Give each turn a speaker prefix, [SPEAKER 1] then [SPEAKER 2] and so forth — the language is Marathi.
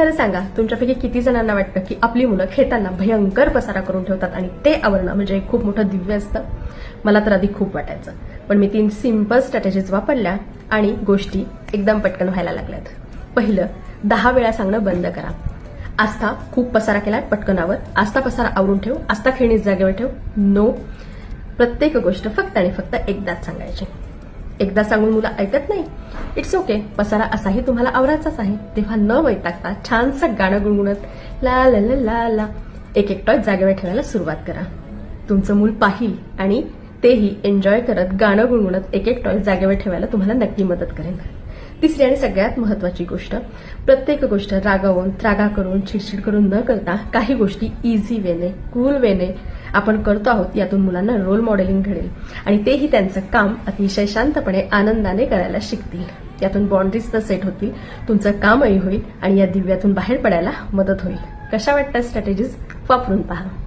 [SPEAKER 1] खरं सांगा तुमच्यापैकी किती जणांना वाटतं की आपली मुलं खेळताना भयंकर पसारा करून ठेवतात आणि ते आवरणं म्हणजे एक खूप मोठं दिव्य असतं? मला तर आधी खूप वाटायचं. पण मी तीन सिंपल स्ट्रॅटेजीज वापरल्या आणि गोष्टी एकदम पटकन व्हायला लागल्यात. पहिलं दहा वेळा सांगणं बंद करा. आस्था खूप पसारा केलाय पटकनावर. आस्था पसारा आवरून ठेव. आस्था खेळणी जागेवर ठेव. नो प्रत्येक गोष्ट फक्त आणि फक्त एकदाच सांगायची. एकदा सांगून मुलं ऐकत नाही. इट्स ओके पसारा असाही तुम्हाला आवडायचाच आहे. तेव्हा न वैतागता छानसं गाणं गुणगुणत ला ला ला ला ला एक एक टॉय जागेवर ठेवायला सुरुवात करा. तुमचं मूल पाहिल आणि तेही एन्जॉय करत गाणं गुणगुणत एक एक टॉय जागेवर ठेवायला तुम्हाला नक्की मदत करेन तिसरी आणि सगळ्यात महत्वाची गोष्ट प्रत्येक गोष्ट रागावून त्रागा करून चिडचिड करून न करता काही गोष्टी इझी वेने कूल वेने आपण करतो आहोत यातून मुलांना रोल मॉडेलिंग घडेल. आणि तेही त्यांचं काम अतिशय शांतपणे आनंदाने करायला शिकतील. यातून बाउंड्रीज तर सेट होतील तुमचं कामही होईल आणि या दिव्यातून बाहेर पडायला मदत होईल. कशा वाटतात स्ट्रॅटेजीज वापरून पहा.